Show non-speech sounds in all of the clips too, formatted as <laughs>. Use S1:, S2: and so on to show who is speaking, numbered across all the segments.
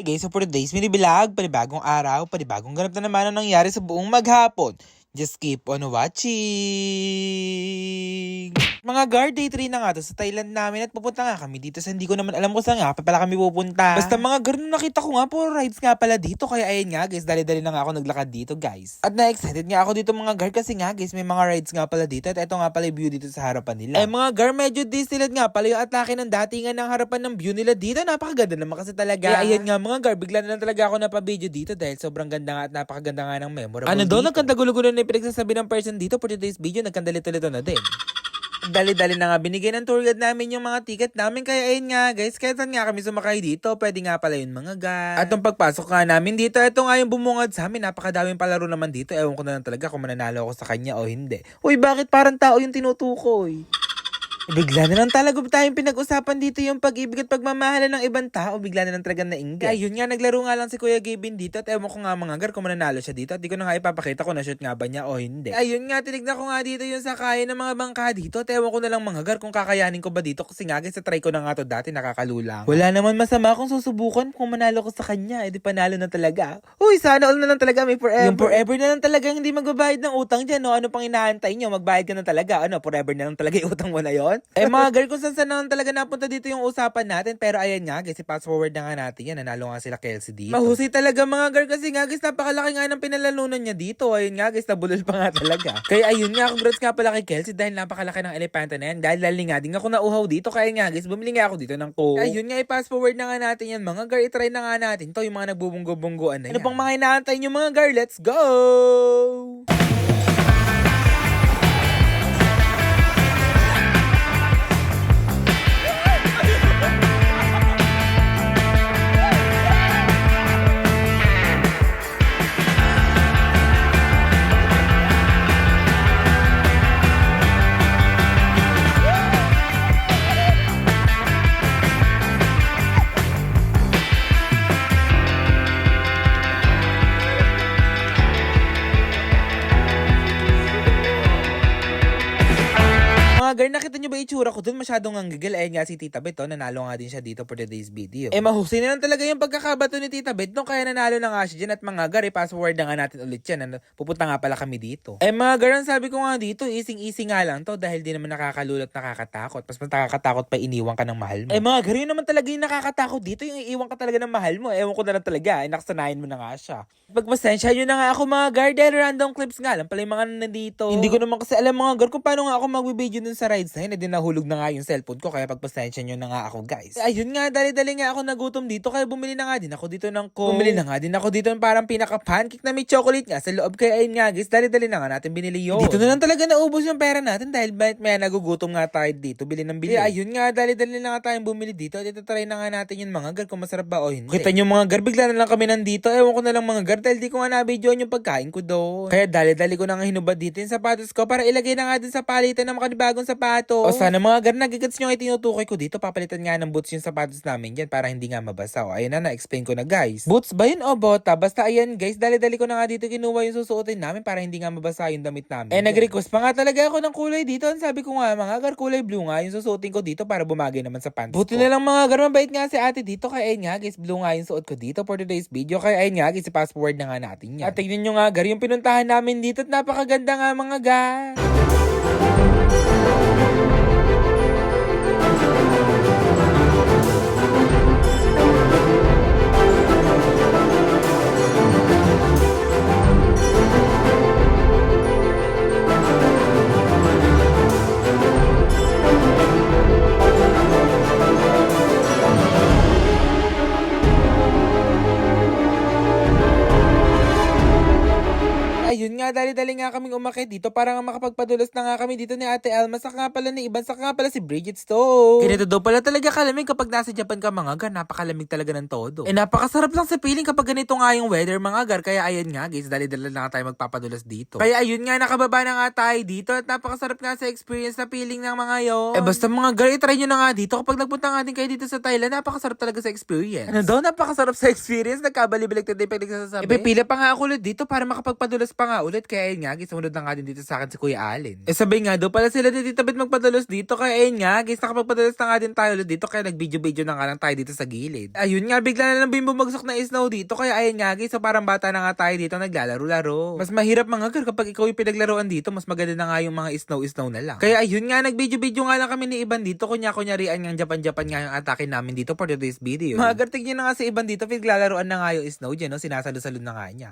S1: Hey guys, so for today's mini vlog, panibagong araw, panibagong ganap na naman ang nangyari sa buong maghapon. Just keep on watching! Mga guard, day 3 na nga to sa Thailand namin at pupunta nga kami dito sa hindi ko naman alam kung saan nga pa pala kami pupunta. Basta mga guard, nakita ko nga po rides nga pala dito kaya ayun nga guys, dali-dali na nga ako naglakad dito guys. At na-excited nga ako dito mga guard kasi nga guys, may mga rides nga pala dito at ito nga pala yung view dito sa harapan nila. Eh mga guard, medyo distilad nga pala yung atake ng datingan ng harapan ng view nila dito. Napakaganda naman kasi talaga. Eh ayan nga mga guard, bigla na lang talaga ako napabideo dito dahil sobrang ganda nga at napakaganda nga ng memorable
S2: Ano daw,
S1: dito. Na yung pinagsasabi ng person dito for today's video, nagkandalito-lito na din. Dali-dali na nga binigay ng tour guide namin yung mga ticket namin kaya ayun nga guys kahit saan nga kami sumakay dito pwede nga pala yun mga guys. At nung pagpasok nga namin dito ito nga yung bumungad sa amin napakadaming palaro naman dito ewan ko na lang talaga kung mananalo ako sa kanya o hindi. Uy bakit parang tao yung tinutukoy? Bigla na lang talaga tayong pinag-usapan dito yung pag-ibig at pagmamahalan ng ibang tao. Bigla na lang talaga nainggit. Kaya yun nga, naglaro nga lang si Kuya Gavin dito at ewan ko nga mga gar kung mananalo siya dito. At di ko na nga ipapakita kung na-shoot nga ba niya o hindi. Ayun nga, tinignan ko nga dito yung sakayan ng mga bangka dito. At ewan ko na lang mga gar kung kakayanin ko ba dito. Kasi nga sa try ko na nga to dati, nakakalulang. Wala naman masama kung susubukan kung manalo ko sa kanya. Eh di panalo na talaga. Uy, sana all na lang talaga may forever. Yung forever na lang talaga hindi magbabayad ng utang dyan. No? Ano pang inaantay nyo? Magbayad ka na talaga. Ano, forever na lang talaga yung utang mo na yon. Eh mga girl, kung saan saan na lang talaga napunta dito yung usapan natin. Pero ayan nga, guys, i-fast forward na nga natin yan. Nanalo nga sila Kelsey dito. Mahusay talaga mga girl kasi nga, guys, napakalaki nga ng pinalalunan niya dito. Ayun nga, guys, nabulol pa nga talaga. <laughs> Kaya ayun nga, congrats nga pala kay Kelsey dahil napakalaki ng elepante na yan. Dahil lali nga din ako nauhaw dito. Kaya nga, guys, bumili nga ako dito ng ko. Ayun nga, i-fast forward na nga natin yan. Mga girl, i-try na nga natin to yung mga nagbubunggo-bungguan na yan. Ano pang mga inaantay nyo mga girl? Let's go! Mga girl, nakita nyo ba itsura ko dun? Masyadong ang gigil. Ayun nga si Tita Bet, oh, nanalo nga din siya dito for today's video. Eh, mahusay na lang talaga yung pagkakabato ni Tita Bet, no? Kaya nanalo na nga siya dyan. At mga gar, i-fast forward na nga natin ulit yan. Ano, pupunta nga pala kami dito. Eh, mga ang sabi ko nga dito, easing-easy nga lang to dahil di naman nakakalulat, nakakatakot. Mas nakakatakot pa iniwan ka ng mahal mo. Eh, mga gar, yun naman talaga yung nakakatakot dito, yung iiwan ka talaga ng mahal mo. Ewan ko na lang talaga, eh, nakasanayan mo na nga siya. Pagpasensya nyo na nga ako mga gar, dahil random clips nga lang pala yung mga nandito. Hindi ko naman kasi alam mga gar kung paano nga ako magbibideo dun sa rides na yun. Eh, di nahulog na nga yung cellphone ko, kaya pagpasensya nyo na nga ako guys. Ayun nga, dali-dali nga ako nagutom dito, kaya bumili na nga din ako dito ng ko. Bumili na nga din ako dito ng parang pinaka-pancake na may chocolate nga sa loob. Kaya ayun nga guys, dali-dali na nga natin binili yun. Dito na lang talaga naubos yung pera natin dahil may, may nagugutom nga tayo dito, bili ng bili. Eh, ayun nga, dali-dali na nga tayong bumili dito. Dito try na nga natin yung mga gar kung masarap ba o hindi. Kita nyo mga gar, bigla na lang kami nandito. Ewan ko na lang mga gar dahil di ko nga nabidyoan yung pagkain ko doon. Kaya dali-dali ko na nga hinubad dito yung sapatos ko para ilagay na nga din sa palitan ng makanibagong sapatos. O sana mga gar, nagigets nyo ay tinutukoy ko dito. Papalitan nga ng boots yung sapatos namin dyan para hindi nga mabasa. O ayun na, na-explain ko na guys. Boots ba yun o bota? Basta ayan guys, dali-dali ko na nga dito kinuha yung susuotin namin para hindi nga mabasa yung damit namin. Eh, nag-request pa nga talaga ako ng kulay dito. Ang sabi ko nga, mga gar, kulay blue nga yung susuotin ko dito para bumagay naman sa pants Buti
S2: ko.
S1: na lang mga gar, mabait nga si ate dito. Kaya ayun nga guys, blue nga yung suot ko dito for today's video. Kaya ayun nga guys, fast forward na nga natin yan. At tignan nyo nga gar, yung pinuntahan namin dito at napakaganda nga mga gar. Ayun nga, dali-dali nga kaming umakit dito para nga makapagpadulas na nga kami dito ni Ate Alma. Saka nga pala ni Iban, saka nga pala si Bridget Stone. Ganito daw pala talaga kalamig kapag nasa Japan ka mga gar. Napakalamig talaga ng todo. Eh napakasarap lang sa feeling kapag ganito nga yung weather mga gar. Kaya ayun nga guys, dali-dali na tayo magpapadulas dito. Kaya ayun nga, nakababa na nga tayo dito at napakasarap nga sa experience na feeling ng mga yon. Eh basta mga gar, itry nyo na nga dito. Kapag nagpunta nga din kayo dito sa Thailand, napakasarap talaga sa experience. Ano daw, napakasarap sa experience. Nagkabali-balik na din pag nagsasabi. Eh, pipila pa nga ako ulit dito para makapagpadulas pa nga ulit. Kaya ayun nga, guys, sumunod na nga din dito sa akin si Kuya Allen. Eh sabay nga daw pala sila ni Tita Bet magpadalos dito. Kaya ayun nga, guys, nakapagpadalos na nga din tayo ulit dito. Kaya nag-video-video na nga lang tayo dito sa gilid. Ayun nga, bigla na lang bumagsak na snow dito. Kaya ayun nga, guys, so parang bata na nga tayo dito naglalaro-laro. Mas mahirap mga gar kapag ikaw yung pinaglaruan dito, mas maganda na nga yung mga snow-snow na lang. Kaya ayun nga, nag-video-video nga lang kami ni Iban dito. Kunya-kunyarian nga Japan-Japan nga yung atake namin dito for today's video. Mga gar, tignan na nga si Iban dito, pinaglalaroan na nga yung snow dyan, no? Sinasalo-salo na nga niya.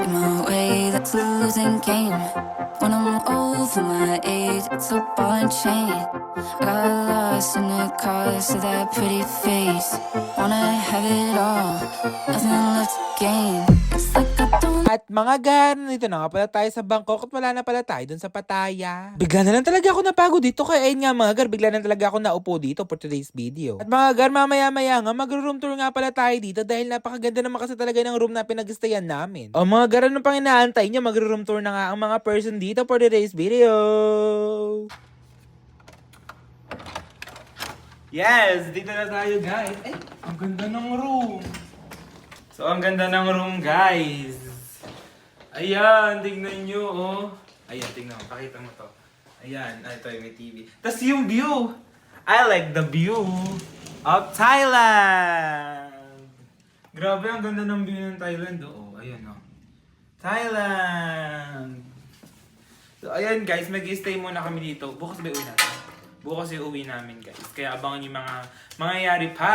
S2: In my way, that's a losing game. When I'm over my age, it's a ball and chain. I got lost in the cause of that pretty face. Wanna have it all, nothing left to gain. It's like
S1: At mga gar, nandito na nga pala tayo sa Bangkok at wala na pala tayo dun sa Pattaya. Bigla na lang talaga ako napagod dito kaya ayun nga mga gar, bigla na talaga ako naupo dito for today's video. At mga gar, mamaya maya nga, mag-room tour nga pala tayo dito dahil napakaganda naman kasi talaga ng room na pinag-stayan namin. O mga gar, ano pang inaantay nyo? Mag-room tour na nga ang mga person dito for today's video. Yes, dito na tayo guys. Ay, ang ganda ng room. So, ang ganda ng room, guys. Ayan, tingnan nyo, oh. Ayan, tingnan mo. Pakita mo to. Ayan, ah, ito yung may TV. Tapos yung view. I like the view of Thailand. Grabe, ang ganda ng view ng Thailand, oh. Ayan, oh. Thailand. So, ayan guys, mag-stay muna kami dito. Bukas ba uwi natin? Bukas yung uwi namin guys. Kaya abangan yung mga mangyayari pa.